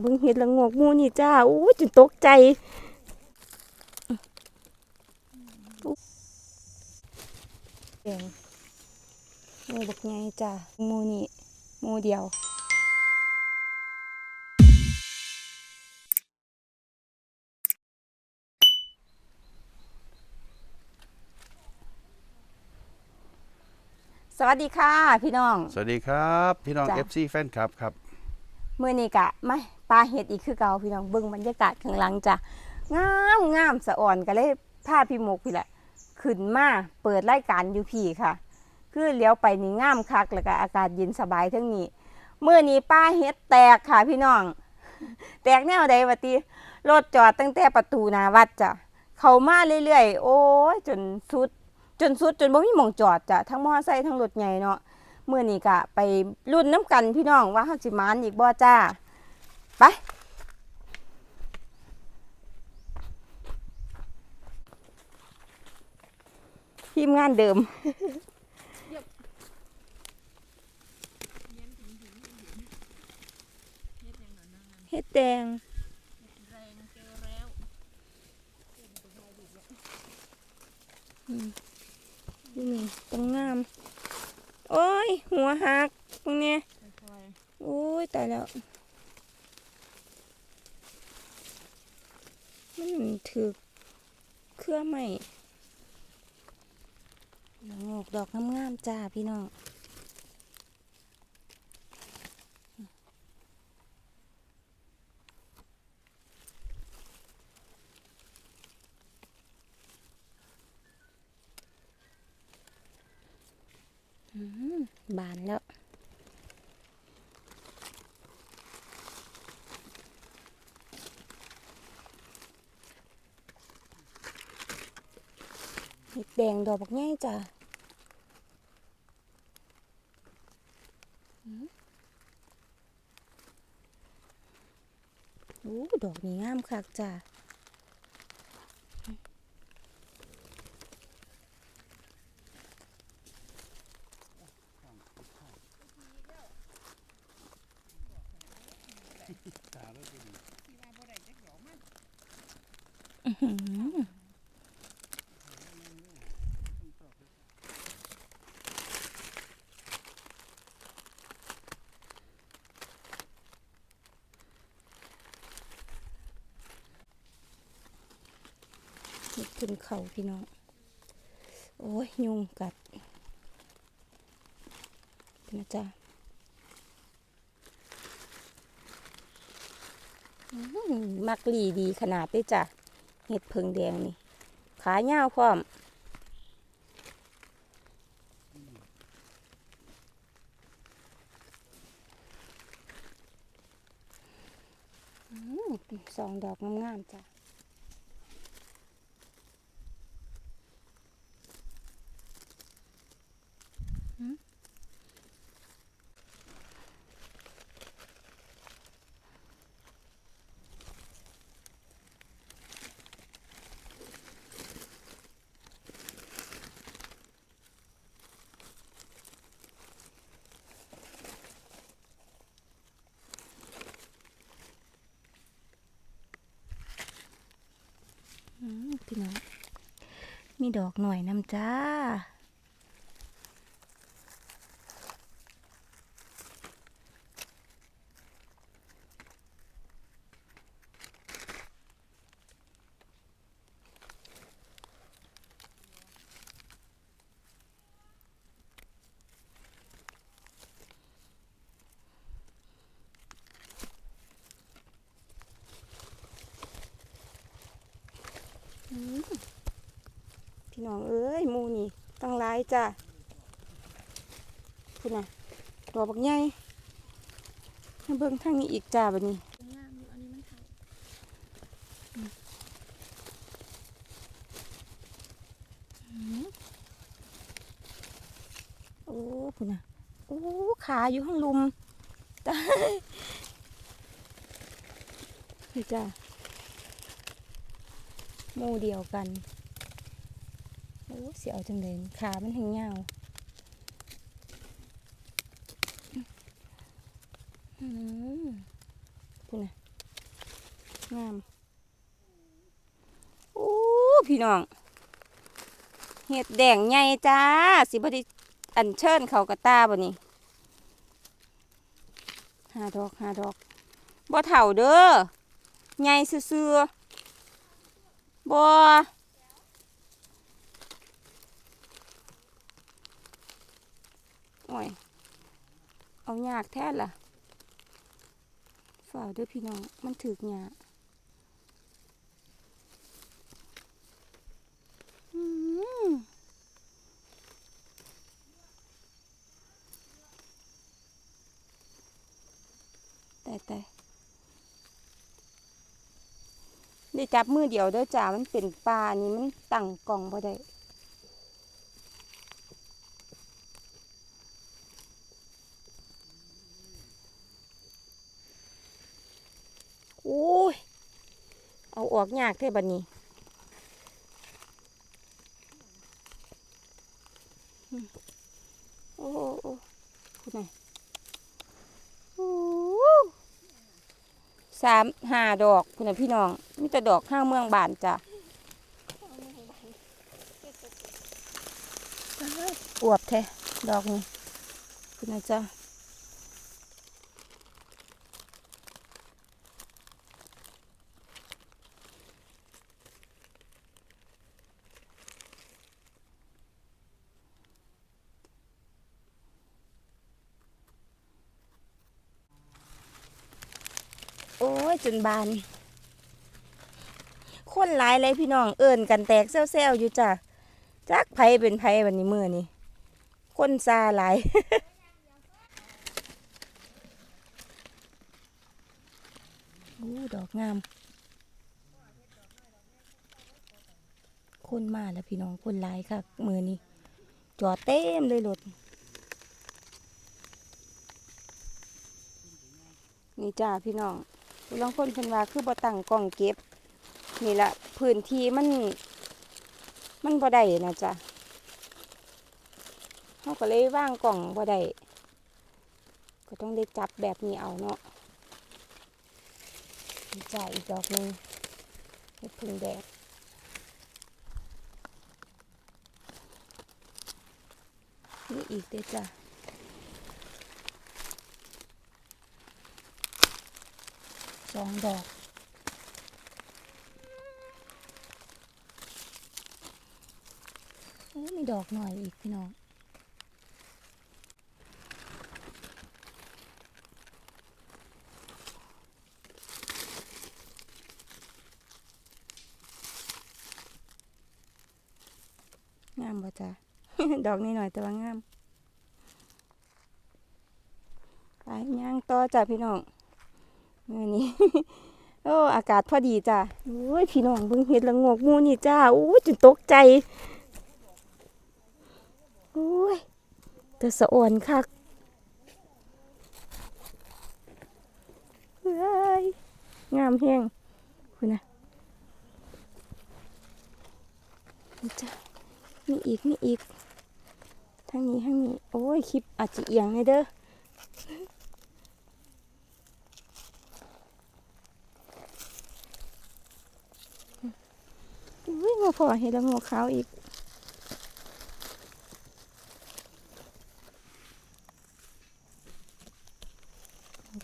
เบิ่งเห็ดละงอกหมูนี่จ้าอู้จนตกใจแดงหมูบักใหญ่จ้าหมูนี่หมูเดียวสวัสดีค่ะ พี่น้อง สวัสดีครับ พี่น้อง จ้ะ FC แฟนคลับครับเมื่อนี้กะไม่ ปลาเห็ดอีกคือเก่าพี่น้องเบิ่งบรรยากาศข้างหลังจ้ะงามงามสะอ่อนก็เลยพาพี่หมกพี่แหละขึ้นมาเปิดรายการอยู่พี่ค่ะ คือเลี้ยวไปนี่งามคักแล้วก็อากาศเย็นสบายทั้งนี้เมื่อนี้ป้าเฮ็ดแตกค่ะพี่น้อง แตกแนวใดวะติรถจอดตั้งแต่ประตูนาวัดจ้ะเขามาเรื่อยๆ โอ้ยจนสุด จนสุดจนบ่มีหม่องจอดจ้ะทั้งมอไซค์ทั้งรถใหญ่เนาะเมื่อนี้กะไปรุ่นน้ำกันพี่น้องว่าเฮาสิมานอีกบ่จ้า ไป ทีมงานเดิม เฮ็ดแดงนี่ต้องงาม โอ้ย หัวหักตรงเนี้ยโอ้ย ตายแล้ว มันถือเครือใหม่ดอกงอกดอกงามๆจ้าพี่น้องอืมบานแล้ว แดงดอกบักง่ายจ้ะโอ้ดอกนี้งามคักจ้ะอื้อห็ดขึ้น เขาพี่น้อง โอ้ย ยุงกัดนะจ๊ะมักลีดีขนาดเลยจ้ะ เห็ดเพิงแดงนี่ ขายาพร้อมอืมสองดอกงามๆจ้ะ พี่น้องมีดอกหน่อยน้ำจ้า พี่น้องเอ้ยมูนี่ตั้งหลายจ้าคุณน่ะตัวบักใหญ่เบิ่งทางนี้อีกจ้าบัดนี้โอ้คุณน่ะโอ้ขาอยู่ข้างลุมตายจ้า หมู่เดียวกันโอ้เสียเอาจังเลยขามันแห้งยาอืมพูดนะงามโอ้พี่น้อง เห็ดแดงใหญ่จ้า สิบดีอันเชิญเขากระตาบ่นี่หาดอกหาดอกบ่เถ่าเด้อใหญ่ซื่อๆ บัวโอ้ย เอายากแท้ล่ะฝ่าด้วยพี่น้อง มันถึกหยากอืมแต่แต่ ได้จับมือเดียวเด้อจ้ามันเป็นปลานี่มันตั้งกล่องบ่ได้โอ้ย เอาออกยากแท้บัดนี้อืมโอ้โอ้โอ้คุณนายโอ้ สามห้าดอกคุณน่ะพี่น้องมีแต่ดอกห้างเมืองบานจ้ะอวบแท้ดอกนี้คุณนะจ้ะ จนบาน คนหลายเลยพี่น้องเอิ่นกันแตกเซลๆอยู่จ้ะจักไผเป็นไผวันนี้มือนี่คนซาหลายโอ้ดอกงาม คนมาแล้วพี่น้องคนหลายค่ะมือนี้จอดเต็มเลยรถนี่จ้าพี่น้อง บางคนเพิ่นว่าคือบ่ตั้งกล้องเก็บ นี่ละพื้นที่มัน มันบ่ได้นะจ้ะเฮาก็เลยว่างกล่องบ่ได้ก็ต้องได้จับแบบนี้เอาเนาะนี่จ้าอีกดอกหนึงเห็ดพึ่งแดดนี่อีกเด้จ้ะ สองดอกโอ้มีดอกหน่อยอีกพี่น้องงามบ่จ้ะ ดอกนี้หน่อยแต่ว่างาม ไปย่างต่อจ้ะพี่น้อง มื่อนี้โอ้อากาศพอดีจ้ะโอ้ยพี่น้องเบิ่งเห็ดละงกมูนี่จ้าโอ้ยจนตกใจโอ้ยแต่สะอ่อนคักเฮ้ยงามแห้งคุณนะนี่จ้ะมีอีกมีอีกทางนี้ทางนี้โอ้ยคลิปอาจจะเอียงเลยเด้อ อุ้ยมา พอเห็ดละโงกขาวอีก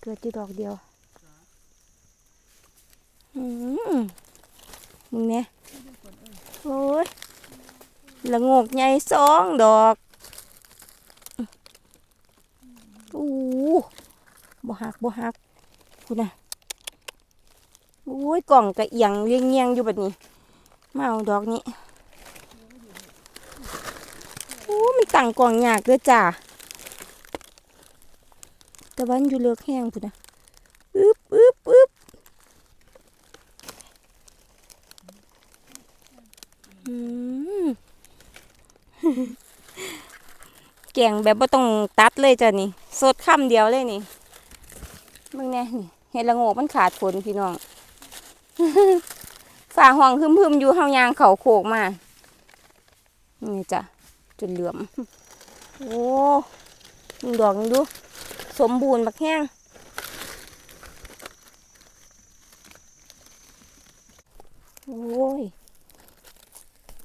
เกิดที่ดอกเดียว อืมมึงเนี่ยโอ้ยละงกใหญ่สองดอกอู้บ่หักบ่หักคุณน่ะอุ้ยกล่องกระเอียงเรียงเงียงอยู่แบบนี้ มาเอาดอกนี้โอ้มันตั้งกล่องยากเด้อจ้าแต่วันอยู่เลือกแห้งพุ่นนะอึ๊บอึ๊บอึ๊บอืมแกงแบบบ่าต้องตัดเลยจ้ะนี่ สดคำเดียวเลยนี่มึงแน่นี่เห็ดละโงกมันขาดผลพี่น้อง ฝ่าห้องพึมๆอยู่เฮายางเขาโขกมา นี่จ้ะจนเหลือม โอ้ดอกนี่ดู สมบูรณ์บักแห้งโอ้ย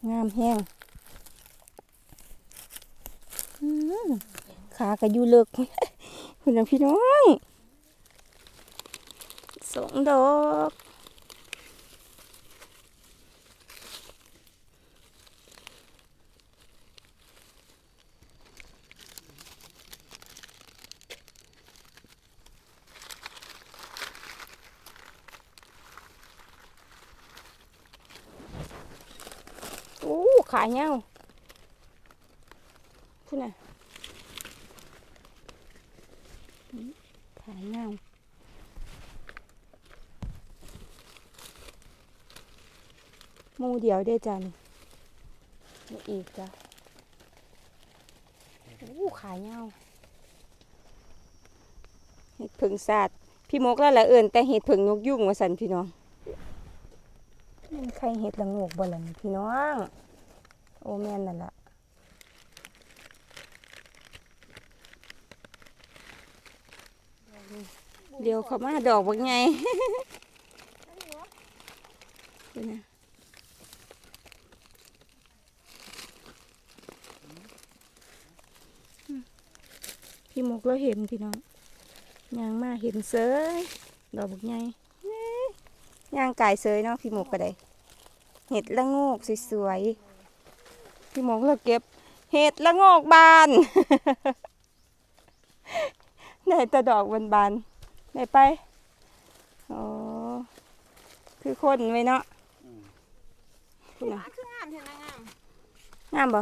งามแห้งขากระยูเลิกคุณพี่น้องสองดอก โอ้ ขาเหี่ยพูดน่ะขาเหี่ยมูเดียวได้จ้ะนี่มีอีกจ้ะโอ้ขาเหี่ยเห็ดผึ่งสาดพี่มกแล้วละเอิญแต่เห็ดผึ่งนกยุ่งว่าสันพี่น้องมันใครเห็ดละโงกบ่ล่ะนี่พี่น้อง โอแม่นนั่นละเดี๋ยวเขามาดอกบักไงดูนะอืมพี่มกเราเห็นพี่น้องยางมาเห็นเสยดอกบักไงเอ้ยยางกายเสยเนาะพี่มกก็ได้เห็ดละโงกสวยๆ พี่หมองเราเก็บ เห็ดละโงกบานได้แต่ดอกบานบานๆได้ไปอ๋อคือคนไว้เนาะคุณน่ะคืองามเห็นไหมงามงามบ่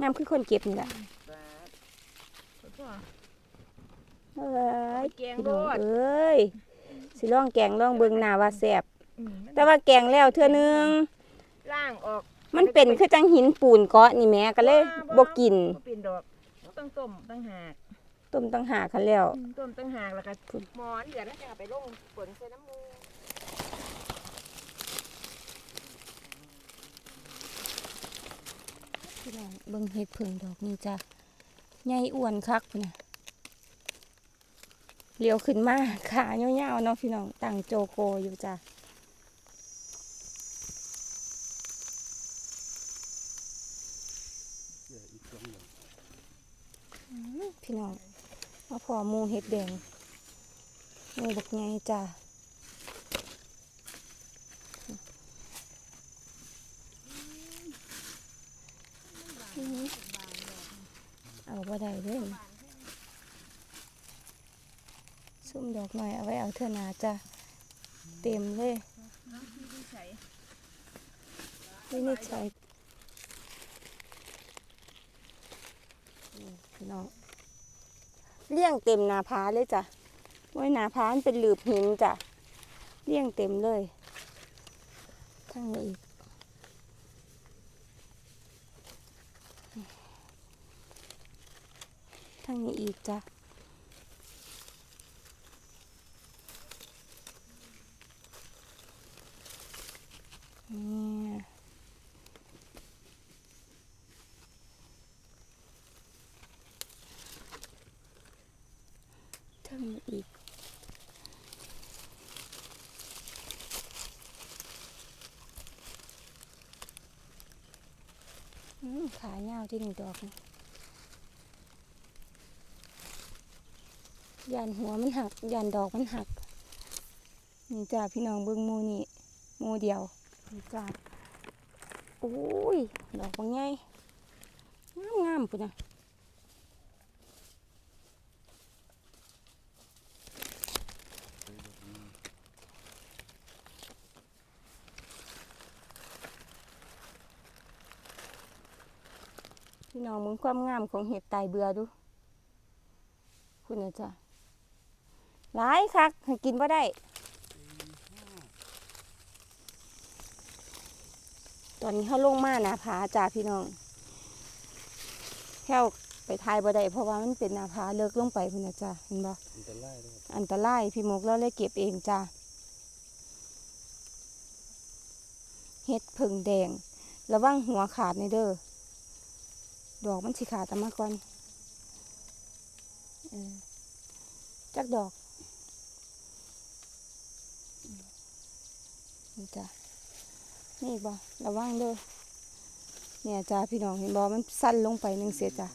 งามคือคนเก็บนี่แหละพ่อเอ้ยแกงพี่โลน้องดเอ้ยสิลองแกงลองเบิ่งหน้าว่าแซ่บอืมแต่ว่าแกงแล้วเทื่อนึงล่างออก มันเป็นคือจังหินปูนเกาะนี่แหม่ก็เลยบ่กินบ่เป็นดอกต้องต้มตั้งหากต้มตั้งหากคันแล้วอืมต้มตั้งหากแล้วก็พุ่นหมอนเดือดแล้วจะเอาไปลงฝนใส่น้ำมูพี่น้องเบิ่งเห็ดผึ่งดอกนี่จ้ะใหญ่อ้วนคักพุ่นน่ะเลี้ยวขึ้นมาขาเหี่ยวๆเนาะพี่น้องตั้งโจโกอยู่จ้ะอืมพี่น้องมา พอมูเห็ดแดงมูบักใหญ่จ้ะอืมเอาบ่ได้เด้อซุ่มดอกหน่อย เอาไว้เอาเถอนาจ้ะเต็มเลยนี่นี่ใช้พี่น้อง เลี้ยงเต็มหนาผาเลยจ้ะไว้หนาผานเป็นหลืบหินจ้ะเลี้ยงเต็มเลยทั้งนี้อีกทางนี้อีกจ้ะเนี่ยทางนี้อีก อืม ขายาวที่หนึ่งดอกหยันหัวมันหักยันดอกมันหัก นี่จ้าพี่น้องเบิ้งมูนี่มูเดียวนี่จ้าโอ้ย ดอกบางไงงามงามๆปุ่นนะ พี่น้องมึงความงามของเห็ดไตายเบือดู คุณนะจ้ะหลายคักให้กินบ่าได้ ตอนนี้เขาลงมาหนาผาจ้าพี่น้องแค่ไปทายบ่ได้เพราะว่ามันเป็นหนาผาเลิกลงไปคุณนะจ้ะเห็นบ่อันตรายเลยอันตรายพี่มกเราเลยเก็บเองจ้าเฮ็ดผึ่งแดง ระวังหัวขาดในเด้อ ดอกมันสีขาดแต่มาก่อนเออจักดอกนี่จ้ะนี่บอระวังเด้อเนี่ยจ้าพี่น้องเห็นบอมันสั้นลงไปหนึ่งเสียจ้ะ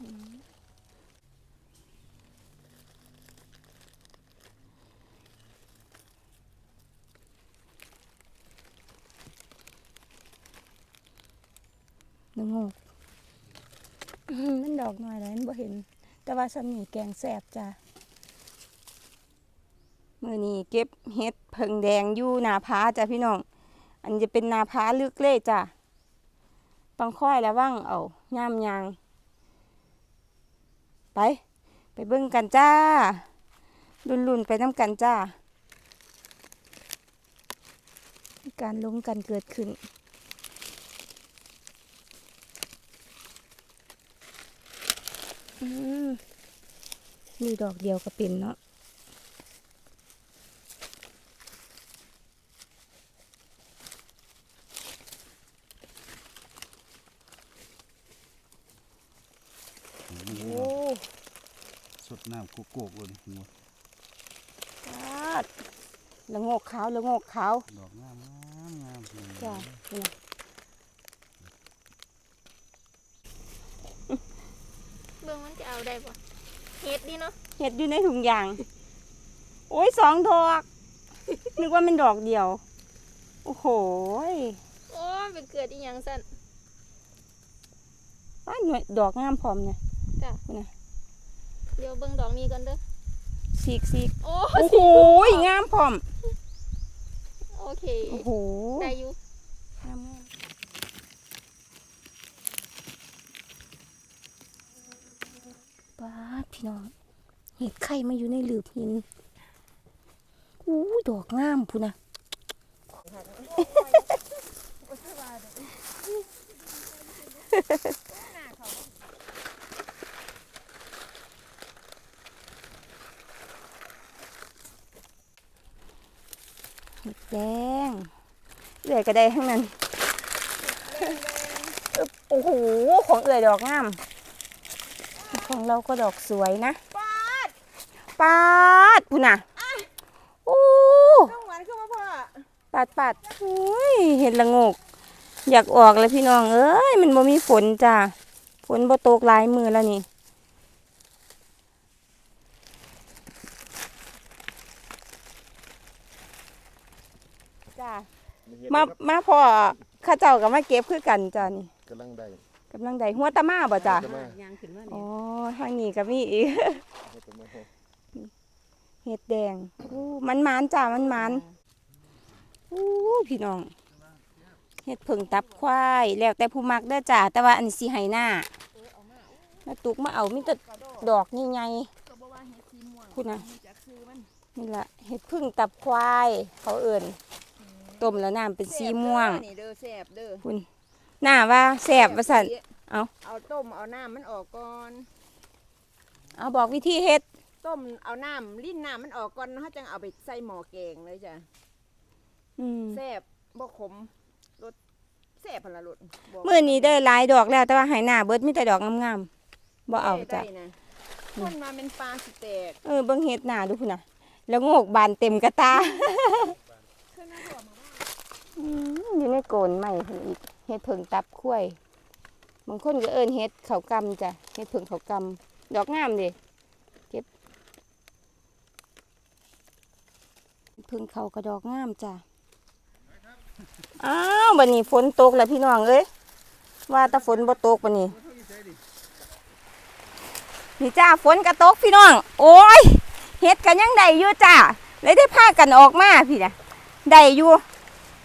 อืม นึงงกมันดอกหน้อยแล้วมันบ่เห็น แต่ว่าสำนีแกงแสบจ้ะมือนี้เก็บเห็ดเพิงแดงอยู่นาผาจ้ะพี่น้อง อันจะเป็นนาผาลึกเล่จ้ะต้องค่อยระวังเอาย่ามยาง ไป ไปเบิ่งกันจ้าลุนๆไปน้ำกันจ้า การลงกันเกิดขึ้น มมีดอกเดียวก็เป็นเนาะโอ้สดน้ำโกโก้บนหัวปาดละโงกขาวละโงกขาว ดอกงามงามงามจ้านี่นะ เบิ่งมันจะเอาได้ บ่เฮ็ดดีเนาะเห็ดอยู่ในถุงยาง โอ้ยสองดอก นึกว่าเป็นดอกเดียว โอ้โหยโอ้ยไปเกิดอีหยังสั่นป้าหน่วยดอกงามพร้อมเนี่ยจ้ะนี่นะเดี๋ยวเบิ่งดอกนี้ก่อนเด้อซีกซีกโอ้โอ้โหยงามพร้อม โอเค โอ้โห ได้อยู่ งามงาม ป้าพี่น้อง เห็ดไข่มาอยู่ในหลืบหินอู้ดอกงามพูนะเห็ดแดงเอื่อยก็ได้ทั้งนั้น โอ้โห ของเอื่อยดอกงาม ของเราก็ดอกสวยนะปาดปาดพูน่ะโอ้ต้องหวานขึ้นมาพ่อปาดปาดโอ้ยเห็ดละโงก อยากออกเลยพี่น้องเอ้ยมันบ่มีฝนจ้ะฝนบ่ตกหลายมือแล้วนี่จ้ะมามาพอข้าเจ้ากับมาเก็บคือกันจ้ะนี่กำลังได้ กำลังได้หัวตะมาบ่จ้ะจะมายางขึ้นมาอ๋อทางนี้ก็มีอีกให้จะมาให้เห็ดแดงอู้มันมันจ้ามันมันอู้พี่น้องเห็ดผึ่งตับควายแล้วแต่ผู้มักเด้อจ้าแต่ว่าอันนี้สิให้หน้าแล้วตุกมาเอามีแต่ดอกใหญ่ก็บอกว่าเฮ็ดสีม่วงคุณน่ะมีจักซื้อมันๆนี่ล่ะเห็ดผึ่งตับควาย เขาเอิ่นต้มแล้วน้ำเป็นสีม่วง นี่เด้อแซ่บเด้อคุณ หน้าว่าแซ่บว่าสั่นเอาเอาต้มเอาน้ำมันออกก่อนเอาบอกวิธีเฮ็ดต้มเอาน้ำลิ้นน้ำมันออกก่อนเฮาจังเอาไปใส่หม้อแกงเลยจ้ะอืมแซ่บบ่ขมรสแซ่บพันละรสบอกมื้อนี้ได้หลายดอกแล้วแต่ว่าให้หน้าเบิดมีแต่ดอกงามๆบ่เอาจ้ะได้นะคนมาเป็นปลาสิแตกเออเบิ่งเฮ็ดหน้าดูพุ่นน่ะ แล้วโงกบานเต็มกระตาอืมอยู่ในโกนใหม่เพิ่นอีก เฮ็ดเพิ่งตับข้วยบางคนก็เอิ้นเฮ็ดเขากำจ้ะเฮ็ดเพิ่งเขากำดอกงามเด้เก็บเพิ่งเขาก็ดอกงามจ้ะอ้าวบัดนี้ฝนตกแล้วพี่น้องเอ้ยว่าแต่ฝนบ่ตกบัดนี้นี่จ้าฝนก็ตกพี่น้อง โอ้ยเฮ็ดกันยังได้อยู่จ้าเลยได้พากันออกมาพี่น่ะได้อยู่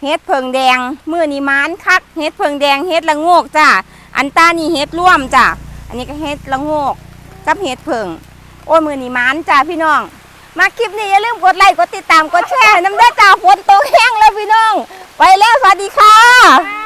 เฮ็ดเพิงแดงมือนี่มานคักเฮ็ดเพิงแดงเฮ็ดละโงกจ้ะอันตานี่เฮ็ดร่วมจ้ะอันนี้ก็เฮ็ดละโงกกับเฮ็ดเพิงโอ้ยมือนี่มานจ้ะพี่น้อง มาคลิปนี้อย่าลืมกดไลค์กดติดตามกดแชร์น้ำได้จ้าฝนตกแห้งแล้วพี่น้อง ไปแล้วสวัสดีค่ะ